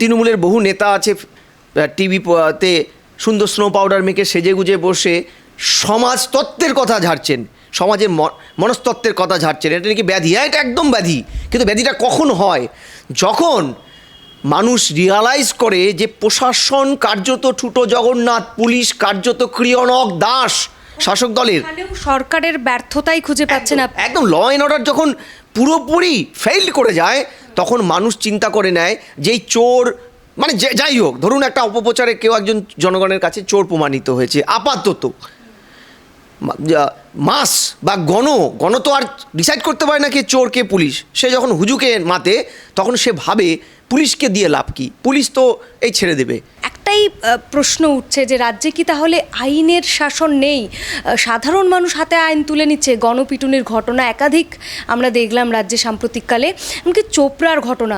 তৃণমূলের বহু নেতা আছে টিভি তে সুন্দর স্নো পাউডার মেখে সেজে গুজে বসে সমাজ তত্ত্বের কথা ঝাড়ছেন সমাজের মনস্তত্ত্বের কথা ঝাড়ছেন। এটা নাকি ব্যাধি? হ্যাঁ এটা একদম ব্যাধি। কিন্তু ব্যাধিটা কখন হয়? যখন মানুষ রিয়ালাইজ করে যে প্রশাসন কার্যত ঠুটো জগন্নাথ পুলিশ কার্যত ক্রিয়নক দাস শাসক দলের সরকারের ব্যর্থতাই খুঁজে পাচ্ছেন আপনি। একদম ল অ্যান্ড অর্ডার যখন পুরোপুরি ফেইল করে যায়, তখন মানুষ চিন্তা করে নেয় যে এই চোর মানে যাই হোক, ধরুন একটা অপপ্রচারে কেউ একজন জনগণের কাছে চোর প্রমাণিত হয়েছে, আপাতত। মাস বা গণ গণ তো আর ডিসাইড করতে পারে না কে চোর, কে পুলিশ। সে যখন হুজুকে মাতে, তখন সে ভাবে পুলিশকে দিয়ে লাভ কি? পুলিশ তো এই ছেড়ে দেবে। একটাই প্রশ্ন উঠছে যে রাজ্যে কি তাহলে আইনের শাসন নেই? সাধারণ মানুষ হাতে আইন তুলে নিচ্ছে, গণপিটুনির ঘটনা একাধিক আমরা দেখলাম রাজ্যে সাম্প্রতিককালে। এমনকি চোপড়ার ঘটনা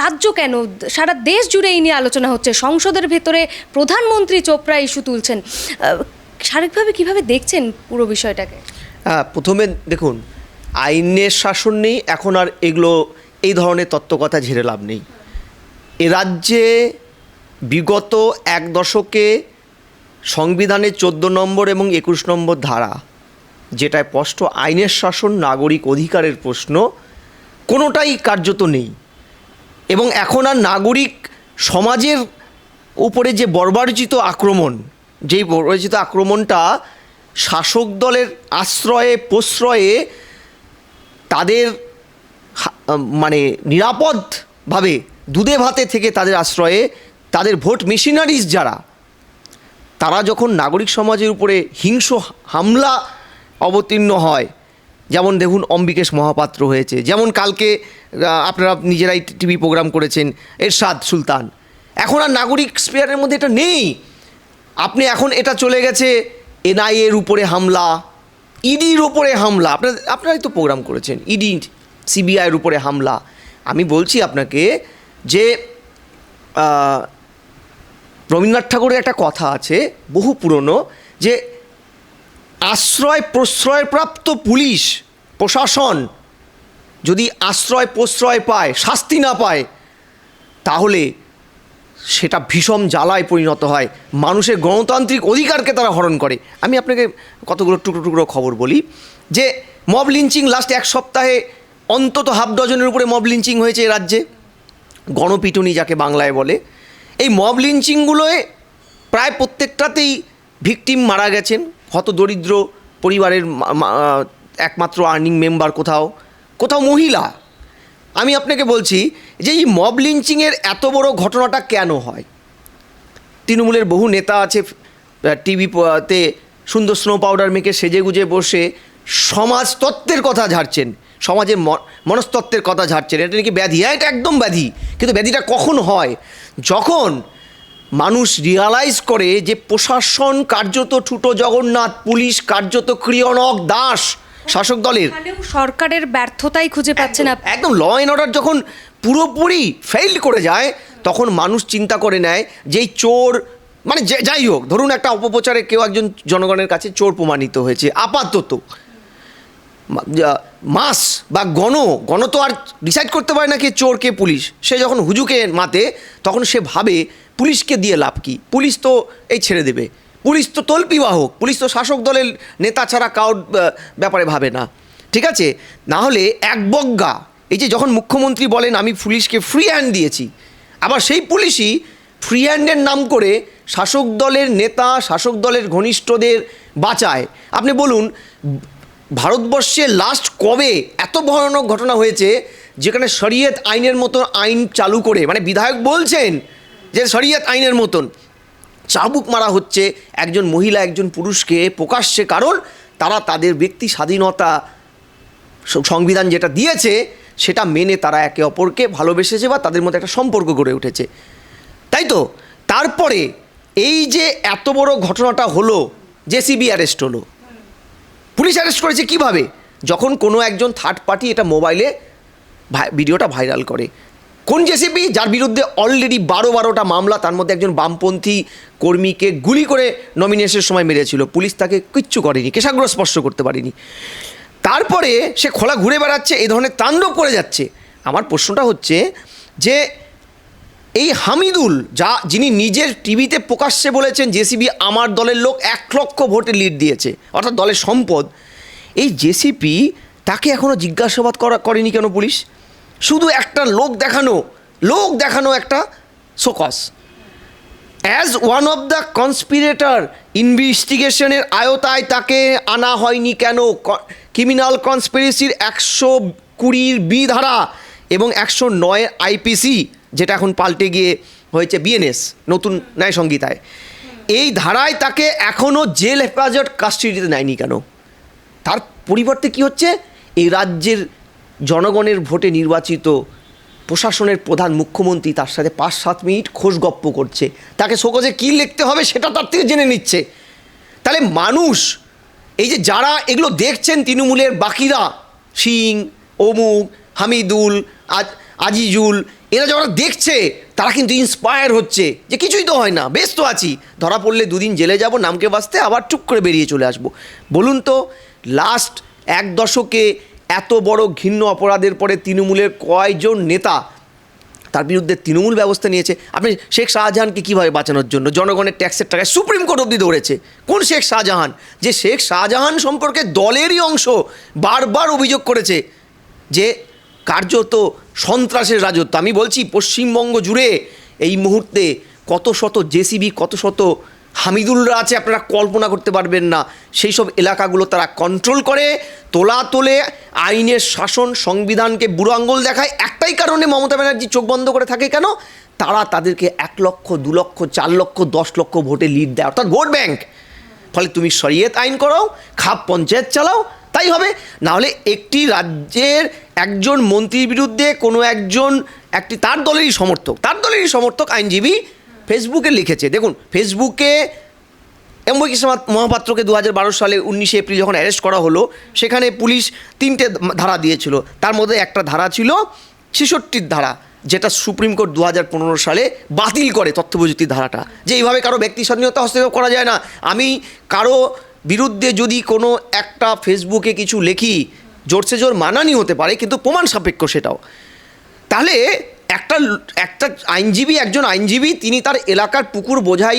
রাজ্য কেন? সারা দেশ জুড়ে এই নিয়ে আলোচনা হচ্ছে। সংসদের ভেতরে প্রধানমন্ত্রী চোপড়া ইস্যু তুলছেন। আহ, শারীরিকভাবে কীভাবে দেখছেন পুরো বিষয়টাকে? হ্যাঁ প্রথমে দেখুন আইনের শাসন নেই এখন আর এগুলো এই ধরনের তত্ত্বকথা ঝেড়ে লাভ নেই। এ রাজ্যে বিগত এক দশকে সংবিধানের চোদ্দ নম্বর এবং একুশ নম্বর ধারা যেটায় স্পষ্ট আইনের শাসন নাগরিক অধিকারের প্রশ্ন কোনোটাই কার্যত নেই। এবং এখন আর নাগরিক সমাজের উপরে যে বর্বরচিত আক্রমণ যেই বর্বরচিত আক্রমণটা শাসক দলের আশ্রয়ে, প্রশ্রয়ে তাদের মানে নিরাপদভাবে দুধে ভাতে থেকে তাদের আশ্রয়ে তাদের ভোট মেশিনারিজ যারা, তারা যখন নাগরিক সমাজের উপরে হিংস্র হামলা অবতীর্ণ হয়, যেমন দেখুন অম্বিকেশ মহাপাত্র হয়েছে, যেমন কালকে আপনারা নিজেরাই টিভি প্রোগ্রাম করেছেন, এরশাদ সুলতান। এখন আর নাগরিক স্পেয়ারের মধ্যে এটা নেই। আপনি এখন এটা চলে গেছে এনআইএর উপরে হামলা, ইডির উপরে হামলা। আপনার, আপনারাই তো প্রোগ্রাম করেছেন। ইডি, সিবিআইয়ের উপরে হামলা। আমি বলছি আপনাকে যে রবীন্দ্রনাথ ঠাকুরের একটা কথা আছে, বহু পুরনো, যে আশ্রয় প্রশ্রয়প্রাপ্ত পুলিশ, প্রশাসন যদি আশ্রয় প্রশ্রয় পায়, শাস্তি না পায়, তাহলে সেটা ভীষণ জ্বালায় পরিণত হয়। মানুষের গণতান্ত্রিক অধিকারকে তারা হরণ করে। আমি আপনাকে কতগুলো টুকরো টুকরো খবর বলি, যে মব লিঞ্চিং লাস্ট এক সপ্তাহে অন্তত হাফ ডজনের উপরে মব লিঞ্চিং হয়েছে এ রাজ্যে। গণপিটুনি যাকে বাংলায় বলে। এই মব লিঞ্চিংগুলোয় প্রায় প্রত্যেকটাতেই ভিকটিম মারা গেছেন। হত দরিদ্র পরিবারের একমাত্র আর্নিং মেম্বার কোথাও। কোথাও মহিলা। আমি আপনাকে বলছি যে এই মব লিঞ্চিংয়ের এত বড় ঘটনাটা কেন হয়? তৃণমূলের বহু নেতা আছে টিভি তে সুন্দর স্নো পাউডার মেখে সেজে গুজে বসে সমাজ তত্ত্বের কথা ঝাড়ছেন সমাজের মনস্তত্ত্বের কথা ঝাড়ছেন। এটা নাকি ব্যাধি? হ্যাঁ এটা একদম ব্যাধি, কিন্তু ব্যাধিটা কখন হয়? যখন মানুষ রিয়ালাইজ করে যে প্রশাসন কার্যত ঠুটো জগন্নাথ, পুলিশ কার্যত ক্রিয়নক দাস শাসক দলের। সরকারের ব্যর্থতাই খুঁজে পাচ্ছেন আপনি। একদম ল অ্যান্ড অর্ডার যখন পুরোপুরি ফেইল্ড করে যায় তখন মানুষ চিন্তা করে নেয় যে এই চোর মানে যে- যাই হোক ধরুন একটা অপপ্রচারে কেউ একজন জনগণের কাছে চোর প্রমাণিত হয়েছে আপাতত। মাস বা গণ গণ তো আর ডিসাইড করতে পারে না কে চোর কে পুলিশ। সে যখন হুজুকে মাতে তখন সে ভাবে পুলিশকে দিয়ে লাভ কি? পুলিশ তো এই ছেড়ে দেবে। পুলিশ তো তল্পি বাহক, পুলিশ তো শাসক দলের নেতা ছাড়া কাউর ব্যাপারে ভাবে না। ঠিক আছে? না হলে এক বজ্ঞা, এই যে যখন মুখ্যমন্ত্রী বলেন, আমি পুলিশকে ফ্রি হ্যান্ড দিয়েছি, আবার সেই পুলিশই ফ্রি হ্যান্ডের নাম করে শাসক দলের নেতা, শাসক দলের ঘনিষ্ঠদের বাঁচায়। আপনি বলুন, ভারতবর্ষে লাস্ট কবে এত ভয়ানক ঘটনা হয়েছে, যেখানে শরীয়ত আইনের মতো আইন চালু করে মানে বিধায়ক বলছেন যে শরীয়ত আইনের মতন চাবুক মারা হচ্ছে একজন মহিলা, একজন পুরুষকে প্রকাশ্যে, কারণ তারা তাদের ব্যক্তি স্বাধীনতা সংবিধান যেটা দিয়েছে, সেটা মেনে তারা একে অপরকে ভালোবেসেছে বা তাদের মধ্যে একটা সম্পর্ক গড়ে উঠেছে। তাই তো? তারপরে এই যে এত বড় ঘটনাটা হলো, জেসিবি অ্যারেস্ট হলো। পুলিশ অ্যারেস্ট করেছে কীভাবে? যখন কোনো একজন থার্ড পার্টি এটা মোবাইলে ভিডিওটা ভাইরাল করে। কোন জেসিপি? যার বিরুদ্ধে অলরেডি বারো বারোটা মামলা, তার মধ্যে একজন বামপন্থী কর্মীকে গুলি করে নমিনেশনের সময় মেরেছিল। পুলিশ তাকে কিচ্ছু করেনি কেশাগ্র স্পর্শ করতে পারেনি। তারপরে সে খোলা ঘুরে বেড়াচ্ছে, এই ধরনের তাণ্ডব করে যাচ্ছে। আমার প্রশ্নটা হচ্ছে যে, এই হামিদুল, যা যিনি নিজের টিভিতে প্রকাশ্যে বলেছেন জেসিবি আমার দলের লোক এক লক্ষ ভোটে লিড দিয়েছে, অর্থাৎ দলের সম্পদ, এই জেসিপি তাকে এখনও জিজ্ঞাসাবাদ করা করেনি কেন পুলিশ? শুধু একটা লোক দেখানো লোক দেখানো একটা সোকস as one of the conspirator ইনভেস্টিগেশনের আয়তায় তাকে আনা হয়নি কেন? ক্রিমিনাল কনস্পিরেসির একশো কুড়ির বি ধারা এবং একশো নয় আইপিসি যেটা এখন পাল্টে গিয়ে হয়েছে বিএনএস নতুন ন্যায় সংহিতায় এই ধারায় তাকে এখনও জেল হেফাজত কাস্টডিতে নেয়নি কেন? তার পরিবর্তে কি হচ্ছে? এই রাজ্যের জনগণের ভোটে নির্বাচিত প্রশাসনের প্রধান মুখ্যমন্ত্রী তার সাথে পাঁচ সাত মিনিট খোঁজ গপ্প করছে। তাকে শোকজে কী লিখতে হবে সেটা তার থেকে জেনে নিচ্ছে। তাহলে মানুষ, এই যে যারা এগুলো দেখছেন তৃণমূলের বাকিরা, সিং, অমুক, হামিদুল, আজ, আজিজুল, এরা যারা দেখছে, তারা কিন্তু ইন্সপায়ার হচ্ছে যে কিছুই তো হয় না বেশ তো আছি। ধরা পড়লে দুদিন জেলে যাব, নামকে বাঁচতে আবার চুপ করে বেরিয়ে চলে আসব। বলুন তো লাস্ট এক দশকে এত বড় ঘৃণ্য অপরাধের পরে তৃণমূলের কয়জন নেতা তার বিরুদ্ধে তৃণমূল ব্যবস্থা নিয়েছে? আপনি শেখ শাহজাহানকে কীভাবে বাঁচানোর জন্য? জনগণের ট্যাক্সের টাকায় সুপ্রিম কোর্ট অবধি দৌড়েছে। কোন শেখ শাহজাহান? যে শেখ শাহজাহান সম্পর্কে দলেরই অংশ বারবার অভিযোগ করেছে যে কার্যত সন্ত্রাসের রাজত্ব। আমি বলছি পশ্চিমবঙ্গ জুড়ে এই মুহূর্তে কত শত জেসিবি, কত শত হামিদুলরা আছে, আপনারা কল্পনা করতে পারবেন না। সেই সব এলাকাগুলো তারা কন্ট্রোল করে, তোলা তোলে, আইনের শাসন সংবিধানকে বুড়ো আঙ্গুল দেখায়। একটাই কারণে মমতা ব্যানার্জি চোখ বন্ধ করে থাকে কেন? তারা তাদেরকে এক লক্ষ, দু লক্ষ, চার লক্ষ, দশ লক্ষ ভোটে লিড দেয়। অর্থাৎ ভোট ব্যাংক ফলে তুমি শরীয়ত আইন করাও, খাপ পঞ্চায়েত চালাও, তাই হবে। নাহলে একটি রাজ্যের একজন মন্ত্রীর বিরুদ্ধে কোনো একজন, একটি তার দলেরই সমর্থক, তার দলেরই সমর্থক আইনজীবী ফেসবুকে লিখেছে, দেখুন, ফেসবুকে এম্বই কৃষ্ণ মহাপাত্রকে দু হাজার বারো সালে উনিশে এপ্রিল যখন অ্যারেস্ট করা হলো, সেখানে পুলিশ তিনটে ধারা দিয়েছিল। তার মধ্যে একটা ধারা ছিল ছেষট্টির ধারা, যেটা সুপ্রিম কোর্ট দু হাজার পনেরো সালে বাতিল করে তথ্য প্রযুক্তির ধারাটা। যে এইভাবে কারও ব্যক্তি স্বাধীনতা হস্তক্ষেপ করা যায় না। আমি কারও বিরুদ্ধে যদি কোনো একটা ফেসবুকে কিছু লেখি, জোরসে জোর মানানি হতে পারে, কিন্তু প্রমাণ সাপেক্ষ সেটাও। তাহলে একটা একটা আইনজীবী, একজন আইনজীবী, তিনি তার এলাকার পুকুর বোঝাই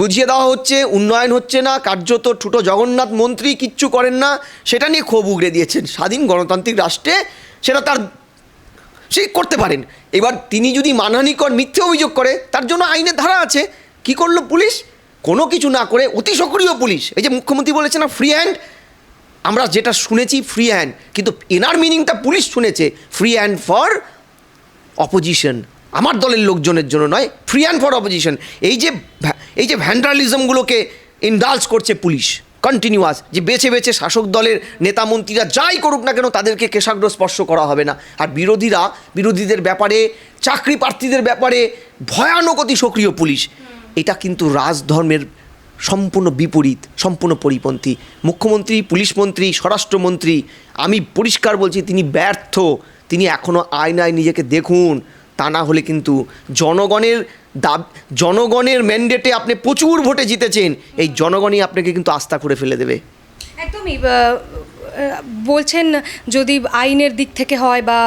বুঝিয়ে দেওয়া হচ্ছে, উন্নয়ন হচ্ছে না, কার্যত ঠুটো জগন্নাথ মন্ত্রী কিচ্ছু করেন না, সেটা নিয়ে ক্ষোভ উগড়ে দিয়েছেন। স্বাধীন গণতান্ত্রিক রাষ্ট্রে সেটা তার, সে করতে পারেন। এবার তিনি যদি মানহানিকর মিথ্যে অভিযোগ করে, তার জন্য আইনের ধারা আছে। কি করল পুলিশ? কোনো কিছু না করে, অতি সক্রিয় পুলিশ। এই যে মুখ্যমন্ত্রী বলেছে না ফ্রি হ্যান্ড আমরা যেটা শুনেছি ফ্রি হ্যান্ড কিন্তু এনার মিনিংটা পুলিশ শুনেছে ফ্রি হ্যান্ড ফর অপোজিশন আমার দলের লোকজনের জন্য নয় ফ্রি অ্যান্ড ফর অপোজিশন এই যে এই যে ভ্যান্ডালিজমগুলোকে ইন্ডালজ করছে পুলিশ কন্টিনিউয়াস যে বেছে বেছে শাসক দলের নেতা মন্ত্রীরা যাই করুক না কেন তাদেরকে কেশাগ্র স্পর্শ করা হবে না। আর বিরোধীরা, বিরোধীদের ব্যাপারে, চাকরি প্রার্থীদের ব্যাপারে ভয়ানক অতি সক্রিয় পুলিশ। এটা কিন্তু রাজধর্মের সম্পূর্ণ বিপরীত, সম্পূর্ণ পরিপন্থী। মুখ্যমন্ত্রী, পুলিশ মন্ত্রী, স্বরাষ্ট্রমন্ত্রী, আমি পরিষ্কার বলছি, তিনি ব্যর্থ। তিনি এখনও আয়নায় নিজেকে দেখুন। তা না হলে কিন্তু জনগণের দাব, জনগণের ম্যান্ডেটে আপনি প্রচুর ভোটে জিতেছেন। এই জনগণই আপনাকে কিন্তু আস্থা করে ফেলে দেবে। একদমই বলছেন যদি আইনের দিক থেকে হয় বা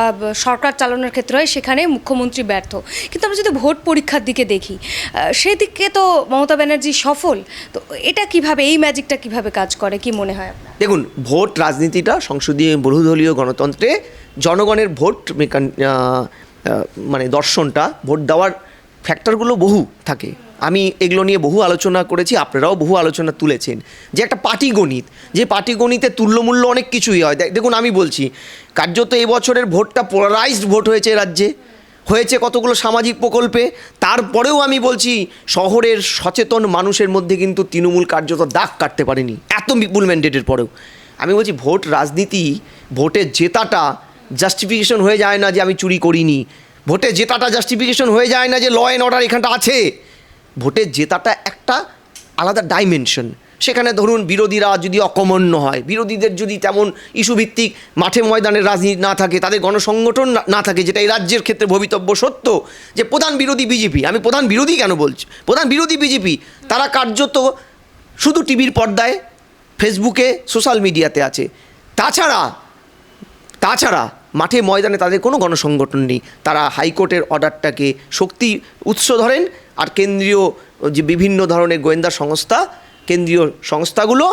সরকার চালানোর ক্ষেত্রে হয়, সেখানে মুখ্যমন্ত্রী ব্যর্থ। কিন্তু আমরা যদি ভোট পরীক্ষার দিকে দেখি সেদিকে তো মমতা ব্যানার্জি সফল। তো এটা কীভাবে, এই ম্যাজিকটা কীভাবে কাজ করে, কি মনে হয় আপনার? দেখুন, ভোট রাজনীতিটা সংসদীয় বহুদলীয় গণতন্ত্রে জনগণের ভোট মানে দর্শনটা, ভোট দেওয়ার ফ্যাক্টরগুলো বহু থাকে। আমি এগুলো নিয়ে বহু আলোচনা করেছি, আপনারাও বহু আলোচনা তুলেছেন। যে একটা পাটিগণিত, যে পাটিগণিতে তুল্যমূল্য অনেক কিছুই হয়। দেখুন, আমি বলছি, কার্যত এই বছরের ভোটটা পোলারাইজড ভোট হয়েছে রাজ্যে। হয়েছে কতগুলো সামাজিক প্রকল্পে, তারপরেও আমি বলছি, শহরের সচেতন মানুষের মধ্যে কিন্তু তৃণমূল কার্যত দাগ কাটতে পারেনি। এত বিপুল ম্যান্ডেটের পরেও। আমি বলছি, ভোট রাজনীতি ভোটে জেতাটা জাস্টিফিকেশন হয়ে যায় না যে আমি চুরি করিনি। ভোটে জেতাটা জাস্টিফিকেশন হয়ে যায় না যে ল অ্যান্ড অর্ডার এখানটা আছে। ভোটে জেতাটা একটা আলাদা ডাইমেনশন সেখানে ধরুন বিরোধীরা যদি অকমন্য হয়, বিরোধীদের যদি তেমন ইস্যুভিত্তিক মাঠে ময়দানের রাজনীতি না থাকে, তাদের গণসংগঠন না- থাকে, যেটা এই রাজ্যের ক্ষেত্রে ভবিতব্য সত্য, যে প্রধান বিরোধী বিজেপি, আমি প্রধান বিরোধী কেন বলছি? প্রধান বিরোধী বিজেপি, তারা কার্যত শুধু টিভির পর্দায়, ফেসবুকে, সোশ্যাল মিডিয়াতে আছে। তাছাড়া তাছাড়া মাঠে ময়দানে তাদের কোনো গণসংগঠন নেই। তারা হাইকোর্টের অর্ডারটাকে শক্তি উৎস ধরেন আর কেন্দ্রীয়, যে বিভিন্ন ধরনের গোয়েন্দা সংস্থা, কেন্দ্রীয় সংস্থাগুলো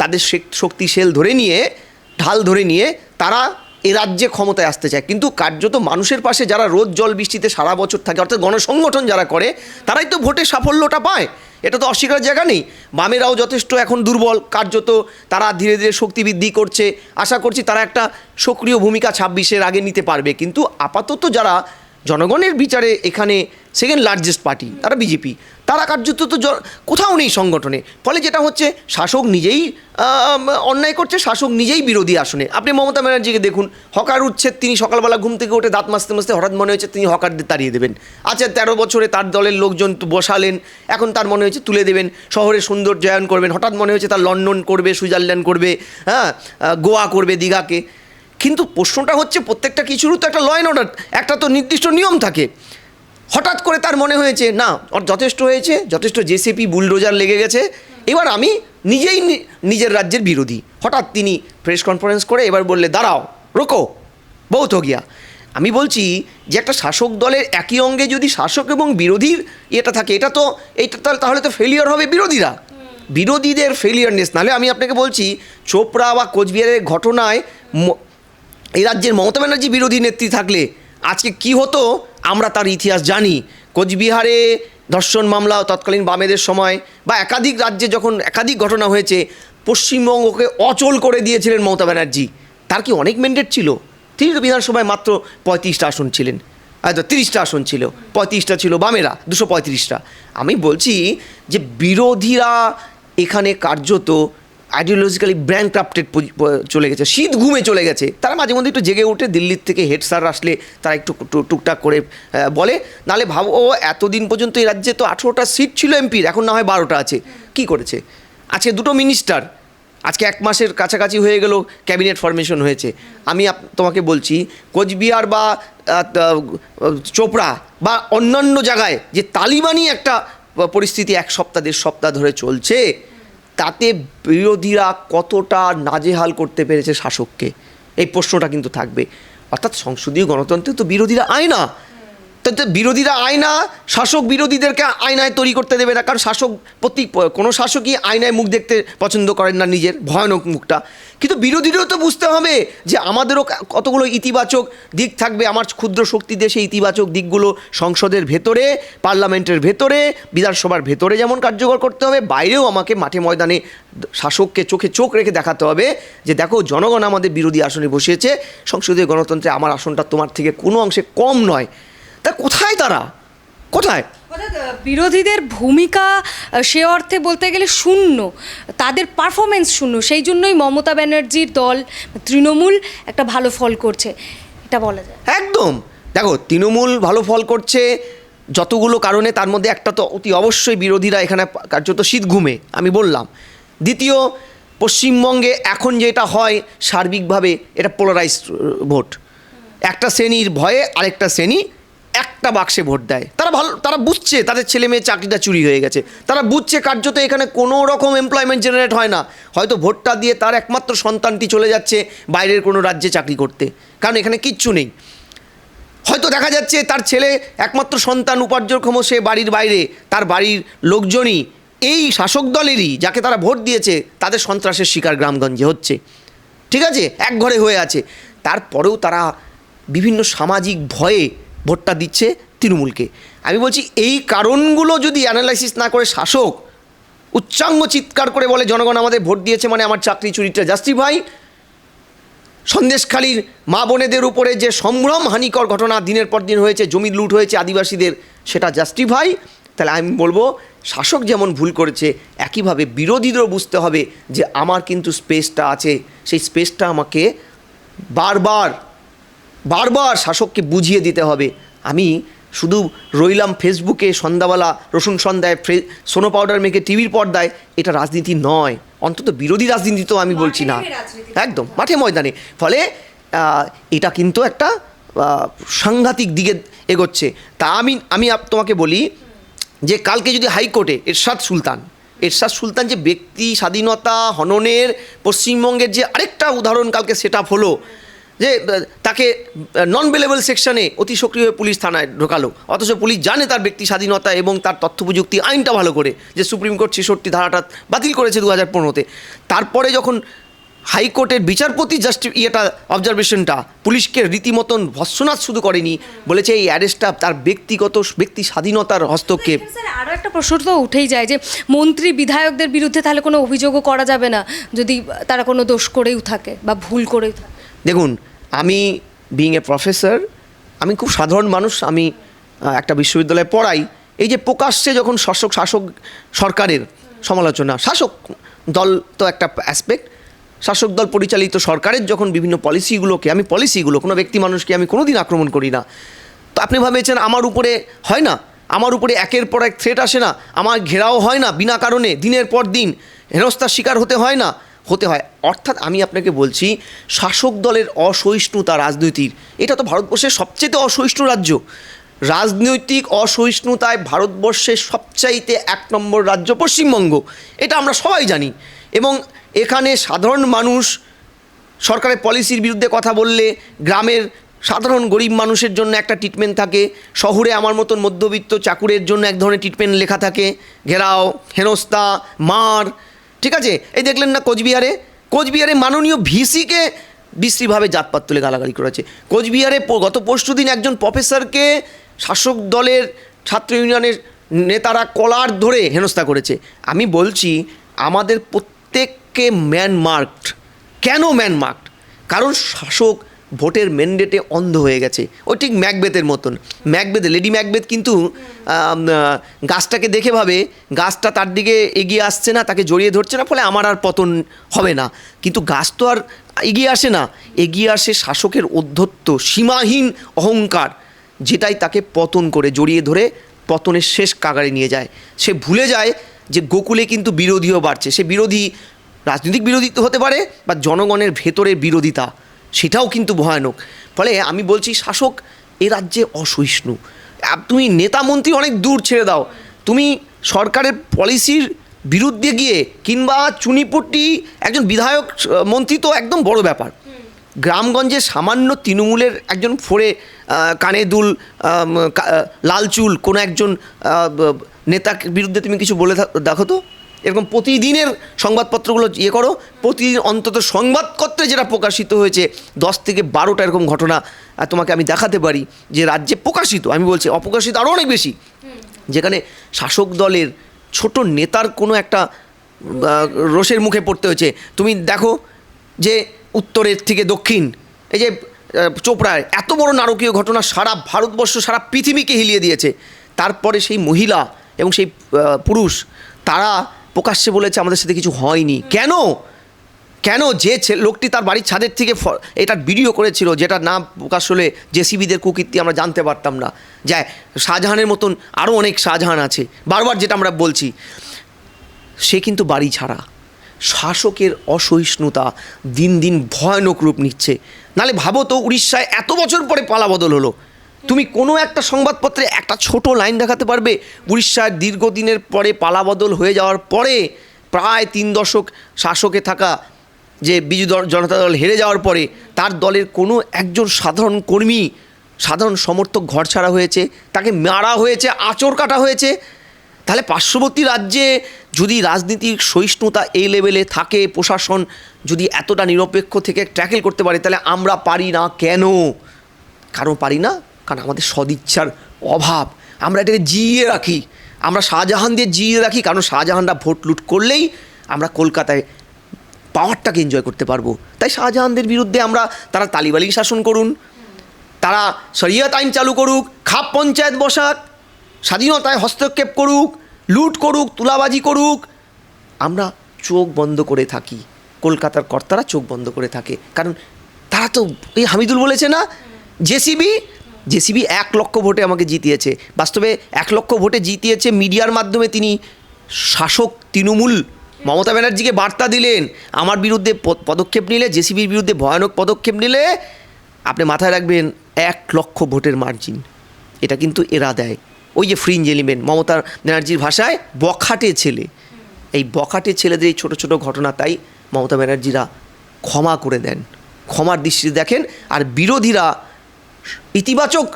তাদের শক্তি সেল ধরে নিয়ে, ঢাল ধরে নিয়ে তারা এ রাজ্যে ক্ষমতায় আসতে চায়। কিন্তু কার্যত মানুষের পাশে যারা রোদ জল বৃষ্টিতে সারা বছর থাকে, অর্থাৎ গণসংগঠন যারা করে, তারাই তো ভোটে সাফল্যটা পায়। এটা তো অস্বীকার জায়গা নেই। বামেরাও যথেষ্ট এখন দুর্বল। কার্যত তারা ধীরে ধীরে শক্তি বৃদ্ধি করছে। আশা করছি তারা একটা সক্রিয় ভূমিকা ছাব্বিশের আগে নিতে পারবে। কিন্তু আপাতত যারা জনগণের বিচারে এখানে সেকেন্ড লার্জেস্ট পার্টি তারা বিজেপি তারা কার্যত তো কোথাও নেই সংগঠনে। ফলে যেটা হচ্ছে, শাসক নিজেই অন্যায় করছে, শাসক নিজেই বিরোধী আসনে। আপনি মমতা ব্যানার্জিকে দেখুন, হকার উচ্ছেদ, তিনি সকালবেলা ঘুম থেকে উঠে দাঁত মাজতে মাজতে হঠাৎ মনে হয়েছে তিনি হকারদের তাড়িয়ে দেবেন। আচ্ছা তেরো বছরে তার দলের লোকজন বসালেন, এখন তার মনে হয়েছে তুলে দেবেন, শহরে সৌন্দর্যায়ন করবেন, হঠাৎ মনে হয়েছে তার লন্ডন করবে, সুইজারল্যান্ড করবে হ্যাঁ গোয়া করবে, দীঘাকে। কিন্তু প্রশ্নটা হচ্ছে প্রত্যেকটা কিছুরও তো একটা ল অ্যান্ড অর্ডার একটা তো নির্দিষ্ট নিয়ম থাকে। হঠাৎ করে তার মনে হয়েছে, না, ওর যথেষ্ট হয়েছে, যথেষ্ট জেসিপি বুলডোজার লেগে গেছে। এবার আমি নিজেই নিজের রাজ্যের বিরোধী। হঠাৎ তিনি প্রেস কনফারেন্স করে এবার বললে, দাঁড়াও, রোকো বহুত গিয়া। আমি বলছি যে একটা শাসক দলের একই অঙ্গে যদি শাসক এবং বিরোধীর এটা থাকে, এটা তো, এইটা তাহলে- তো ফেলিয়ার হবে বিরোধীরা। বিরোধীদের ফেলিয়ারনেস নাহলে আমি আপনাকে বলছি, চোপড়া বা কোচবিহারের ঘটনায় এই রাজ্যের মমতা ব্যানার্জি বিরোধী নেত্রী থাকলে আজকে কি হতো? আমরা তার ইতিহাস জানি। কোচবিহারে ধর্ষণ মামলা তৎকালীন বামেদের সময় বা একাধিক রাজ্যে যখন একাধিক ঘটনা হয়েছে, পশ্চিমবঙ্গকে অচল করে দিয়েছিলেন মমতা ব্যানার্জি। তার কি অনেক ম্যান্ডেট ছিল? তিনি তো বিধানসভায় মাত্র পঁয়ত্রিশটা আসন ছিলেন। হয়তো তিরিশটা আসন ছিল। পঁয়ত্রিশটা ছিল বামেরা, দুশো পঁয়ত্রিশটা। আমি বলছি যে বিরোধীরা এখানে কার্যত আইডিওলজিক্যালি ব্র্যান্ড ক্রাফটেড চলে গেছে, শীত ঘুমে চলে গেছে। তারা মাঝে মধ্যে একটু জেগে উঠে দিল্লির থেকে হেড স্যার আসলে তারা একটু টুকটাক করে বলে। নাহলে ভাবো, ও এতদিন পর্যন্ত এই রাজ্যে তো আঠেরোটা সিট ছিল এমপির এখন না হয় বারোটা আছে। কি করেছে? আজকে দুটো মিনিস্টার আজকে এক মাসের কাছাকাছি হয়ে গেল ক্যাবিনেট ফরমেশন হয়েছে। আমি তোমাকে বলছি, কোচবিহার বা চোপড়া বা অন্যান্য জায়গায় যে তালিবানি একটা পরিস্থিতি এক সপ্তাহ, দেড় সপ্তাহ ধরে চলছে তাতে বিরোধীরা কতটা নাজেহাল করতে পেরেছে শাসককে? এই প্রশ্নটা কিন্তু থাকবে। অর্থাৎ সংসদীয় গণতন্ত্রে তো বিরোধীরা আয় না। তো বিরোধীরা আয়না, শাসক বিরোধীদেরকে আয়নায় তৈরি করতে দেবে না, কারণ শাসক প্রতি, কোনো শাসকই আয়নায় মুখ দেখতে পছন্দ করেন না নিজের, ভয়ানক মুখটা। কিন্তু বিরোধীরাও তো বুঝতে হবে যে আমাদেরও কতগুলো ইতিবাচক দিক থাকবে, আমার ক্ষুদ্র শক্তি দেশে ইতিবাচক দিকগুলো সংসদের ভেতরে, পার্লামেন্টের ভেতরে, বিধানসভার ভেতরে যেমন কার্যকর করতে হবে, বাইরেও আমাকে মাঠে ময়দানে শাসককে চোখে চোখ রেখে দেখাতে হবে যে দেখো, জনগণ আমাদের বিরোধী আসনে বসিয়েছে, সংসদীয় গণতন্ত্রে আমার আসনটা তোমার থেকে কোনো অংশে কম নয়। কোথায় তারা? কোথায়? বিরোধীদের ভূমিকা সে অর্থে বলতে গেলে শূন্য। তাদের পারফরমেন্স শূন্য। সেই জন্যই মমতা ব্যানার্জির দল তৃণমূল একটা ভালো ফল করছে। এটা বলা যায়। একদম। দেখো তৃণমূল ভালো ফল করছে যতগুলো কারণে তার মধ্যে একটা তো অতি অবশ্যই বিরোধীরা এখানে কার্যত শীত ঘুমে আমি বললাম। দ্বিতীয় পশ্চিমবঙ্গে এখন যেটা হয় সার্বিকভাবে এটা পোলারাইজ ভোট। একটা শ্রেণির ভয়ে আরেকটা শ্রেণি একটা বাক্সে ভোট দেয়। তারা ভালো, তারা বুঝছে তাদের ছেলে মেয়ে চাকরিটা চুরি হয়ে গেছে। তারা বুঝছে কার্যত এখানে কোনো রকম এমপ্লয়মেন্ট জেনারেট হয় না। হয়তো ভোটটা দিয়ে তার একমাত্র সন্তানটি চলে যাচ্ছে বাইরের কোনো রাজ্যে চাকরি করতে। কারণ এখানে কিচ্ছু নেই। হয়তো দেখা যাচ্ছে তার ছেলে একমাত্র সন্তান উপার্জনক্ষম সে বাড়ির বাইরে, তার বাড়ির লোকজনই এই শাসক দলেরই যাকে তারা ভোট দিয়েছে, তাদের সন্ত্রাসের শিকার গ্রামগঞ্জে হচ্ছে। ঠিক আছে? এক ঘরে হয়ে আছে। তারপরেও তারা বিভিন্ন সামাজিক ভয়ে ভোটটা দিচ্ছে তৃণমূলকে। আমি বলছি, এই কারণগুলো যদি অ্যানালাইসিস না করে শাসক উচ্চাঙ্গ চিৎকার করে বলে, জনগণ আমাদের ভোট দিয়েছে মানে আমার চাকরি চুরিটা জাস্টিফাই সন্দেশখালীর মা বোনেদের উপরে যে সম্ভ্রম হানিকর ঘটনা দিনের পর দিন হয়েছে, জমি লুট হয়েছে আদিবাসীদের, সেটা জাস্টিফাই তাহলে আমি বলব, শাসক যেমন ভুল করেছে, একইভাবে বিরোধীদেরও বুঝতে হবে যে আমার কিন্তু স্পেসটা আছে। সেই স্পেসটা আমাকে বারবার বারবার শাসককে বুঝিয়ে দিতে হবে। আমি শুধু রইলাম ফেসবুকে সন্ধ্যাবেলা রসুন সন্ধ্যায় ফ্রে সোনো পাউডার মেখে টিভির পর্দায়। এটা রাজনীতি নয়। অন্তত বিরোধী রাজনীতি তো আমি বলছি না। একদম মাঠে ময়দানে। ফলে এটা কিন্তু একটা সাংঘাতিক দিকে এগোচ্ছে। তা আমি আমি তোমাকে বলি যে কালকে যদি হাইকোর্টে এরশাদ সুলতান এরশাদ সুলতান যে ব্যক্তি স্বাধীনতা হননের পশ্চিমবঙ্গের যে আরেকটা উদাহরণ কালকে সেট আপ হলো যে তাকে নন বেলেবল সেকশনে অতি সক্রিয় পুলিশ থানায় ঢোকালো। অথচ পুলিশ জানে তার ব্যক্তি স্বাধীনতা এবং তার তথ্য প্রযুক্তি আইনটা ভালো করে, যে সুপ্রিম কোর্ট ছেষট্টি ধারাটা বাতিল করেছে দু হাজার পনেরোতে। তারপরে যখন হাইকোর্টের বিচারপতি জাস্ট ইয়েটা অবজারভেশনটা পুলিশকে রীতিমতন ভৎসনাথ শুধু করেনি, বলেছে এই অ্যারেস্টটা তার ব্যক্তিগত, ব্যক্তি স্বাধীনতার হস্তক্ষেপ। আরও একটা প্রশ্ন তো উঠেই যায় যে, মন্ত্রী বিধায়কদের বিরুদ্ধে তাহলে কোনো অভিযোগও করা যাবে না, যদি তারা কোনো দোষ করেও থাকে বা ভুল করেও থাকে। দেখুন, আমি বিং এ প্রফেসর আমি খুব সাধারণ মানুষ, আমি একটা বিশ্ববিদ্যালয়ে পড়াই। এই যে প্রকাশ্যে যখন শাসক শাসক সরকারের সমালোচনা, শাসক দল তো একটা অ্যাসপেক্ট শাসক দল পরিচালিত সরকারের যখন বিভিন্ন পলিসিগুলোকে আমি পলিসিগুলো কোনো ব্যক্তি মানুষকে আমি কোনো দিন আক্রমণ করি না। তো আপনি ভাবেছেন আমার উপরে হয় না? আমার উপরে একের পর এক থ্রেট আসে না? আমার ঘেরাও হয় না? বিনা কারণে দিনের পর দিন হেনস্থার শিকার হতে হয় না? হতে হয়। অর্থাৎ আমি আপনাকে বলছি, শাসক দলের অসহিষ্ণুতা রাজনীতির। এটা তো ভারতবর্ষের সবচেয়ে অসহিষ্ণু রাজ্য। রাজনৈতিক অসহিষ্ণুতায় ভারতবর্ষের সবচাইতে এক নম্বর রাজ্য পশ্চিমবঙ্গ। এটা আমরা সবাই জানি। এবং এখানে সাধারণ মানুষ সরকারের পলিসির বিরুদ্ধে কথা বললে গ্রামের সাধারণ গরিব মানুষের জন্য একটা ট্রিটমেন্ট থাকে। শহরে আমার মতন মধ্যবিত্ত চাকুরের জন্য এক ধরনের ট্রিটমেন্ট লেখা থাকে। ঘেরাও হেনস্তা মার ঠিক আছে? এই দেখলেন না কোচবিহারে? কোচবিহারে মাননীয় ভিসিকে বিশ্রীভাবে জাতপাত তুলে গালাগালি করেছে। কোচবিহারে গত পরশু দিন একজন প্রফেসরকে শাসক দলের ছাত্র ইউনিয়নের নেতারা কলার ধরে হেনস্থা করেছে। আমি বলছি, আমাদের প্রত্যেককে ম্যানমার্কড। কেন ম্যানমার্কড? কারণ শাসক ভোটের ম্যান্ডেটে অন্ধ হয়ে গেছে। ওই ঠিক ম্যাকবেথের মতন। ম্যাকবেথ, লেডি ম্যাকবেথ কিন্তু গাছটাকে দেখে ভাবে, গাছটা তার দিকে এগিয়ে আসছে না, তাকে জড়িয়ে ধরছে না, ফলে আমার আর পতন হবে না। কিন্তু গাছ তো আর এগিয়ে আসে না। এগিয়ে আসে শাসকের অধ্যত্ব সীমাহীন অহংকার, যেটাই তাকে পতন করে জড়িয়ে ধরে পতনের শেষ কাগারে নিয়ে যায়। সে ভুলে যায় যে গোকুলে কিন্তু বিরোধীও বাড়ছে। সে বিরোধী, রাজনৈতিক বিরোধী হতে পারে বা জনগণের ভেতরের বিরোধিতা। সেটাও কিন্তু ভয়ানক। ফলে আমি বলছি শাসক এ রাজ্যে অসহিষ্ণু। তুমি নেতা মন্ত্রী অনেক দূর ছেড়ে দাও। তুমি সরকারের পলিসির বিরুদ্ধে গিয়ে কিংবা চুনিপট্টি একজন বিধায়ক মন্ত্রী তো একদম বড় ব্যাপার। গ্রামগঞ্জে সামান্য তৃণমূলের একজন ফোরে কানে দুল আম, কা- লাল চুল কোনো একজন নেতার বিরুদ্ধে তুমি কিছু বলে দেখো তো। এরকম প্রতিদিনের সংবাদপত্রগুলো ইয়ে করো, প্রতিদিন অন্তত সংবাদপত্রে যেটা প্রকাশিত হয়েছে, দশ থেকে বারোটা এরকম ঘটনা তোমাকে আমি দেখাতে পারি যে রাজ্যে প্রকাশিত, আমি বলছি অপ্রকাশিত আরও অনেক বেশি। যেখানে শাসক দলের ছোট নেতার কোনো একটা রোষের মুখে পড়তে হয়েছে। তুমি দেখো যে উত্তরের থেকে দক্ষিণ, এই যে চোপড়ায় এত বড় নারকীয় ঘটনা সারা ভারতবর্ষ, সারা পৃথিবীকে হিলিয়ে দিয়েছে। তারপরে সেই মহিলা এবং সেই পুরুষ, তারা প্রকাশ্যে বলেছে আমাদের সাথে কিছু হয়নি। কেন? কেন যে লোকটি তার বাড়ির ছাদের থেকে এটার ভিডিও করেছিল যেটা না প্রকাশ হলে জেসিবিদের কুকীর্তি আমরা জানতে পারতাম না। যায় শাহজাহানের মতন আরও অনেক শাহজাহান আছে। বারবার যেটা আমরা বলছি, সে কিন্তু বাড়ি ছাড়া। শাসকের অসহিষ্ণুতা দিন দিন ভয়ানক রূপ নিচ্ছে। নালে ভাবো তো, উড়িষ্যায় এত বছর পরে পালা বদল হলো। তুমি কোনো একটা সংবাদপত্রে একটা ছোট লাইন দেখাতে পারবে? উড়িষ্যার দীর্ঘদিনের পরে পালাবদল হয়ে যাওয়ার পরে প্রায় তিন দশক শাসকে থাকা যে বিজু জনতা দল হেরে যাওয়ার পরে তার দলের কোনো একজন সাধারণ কর্মী, সাধারণ সমর্থক ঘর ছাড়া হয়েছে, তাকে মারা হয়েছে, আঁচড় কাটা হয়েছে। তাহলে পার্শ্ববর্তী রাজ্যে যদি রাজনীতির সহিষ্ণুতা এই লেভেলে থাকে, প্রশাসন যদি এতটা নিরপেক্ষ থেকে ট্যাকেল করতে পারে, তাহলে আমরা পারি না কেন? কারণ পারি না? কারণ আমাদের সদিচ্ছার অভাব। আমরা এটাকে জিইয়ে রাখি। আমরা শাহজাহান দিয়ে জিইয়ে রাখি কারণ শাহজাহানরা ভোট লুট করলেই আমরা কলকাতায় পাওয়ারটাকে এনজয় করতে পারব। তাই শাহজাহানদের বিরুদ্ধে আমরা, তারা তালিবালি শাসন করুন, তারা শরিয়ত আইন চালু করুক, খাপ পঞ্চায়েত বসাক, স্বাধীনতায় হস্তক্ষেপ করুক, লুট করুক, তুলাবাজি করুক, আমরা চোখ বন্ধ করে থাকি। কলকাতার কর্তারা চোখ বন্ধ করে থাকে। কারণ তারা তো, এই হামিদুল বলেছে না, জেসিবি জেসিবি এক লক্ষ ভোটে আমাকে জিতিয়েছে। বাস্তবে এক লক্ষ ভোটে জিতিয়েছে মিডিয়ার মাধ্যমে তিনি শাসক তৃণমূল মমতা ব্যানার্জিকে বার্তা দিলেন। আমার বিরুদ্ধে পদক্ষেপ নিলে, জেসিবির বিরুদ্ধে ভয়ানক পদক্ষেপ নিলে আপনি মাথায় রাখবেন, এক লক্ষ ভোটের মার্জিন এটা কিন্তু এরা দেয় ওই যে ফ্রিঞ্জ এলিমেন্ট মমতা ব্যানার্জির ভাষায় বখাটে ছেলে। এই বখাটে ছেলেদের এই ছোটো ছোটো ঘটনা তাই মমতা ব্যানার্জিরা ক্ষমা করে দেন। ক্ষমার দৃষ্টিতে দেখেন, আর বিরোধীরা ইতিবাচক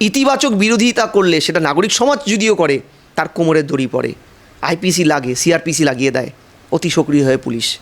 ইতিবাচক বিরোধিতা করলে সেটা নাগরিক সমাজ যদিও করে, তার কোমরের দড়ি পড়ে। আইপিসি লাগে, সিআরপিসি লাগিয়ে দেয়, অতি সক্রিয় হয় পুলিশ।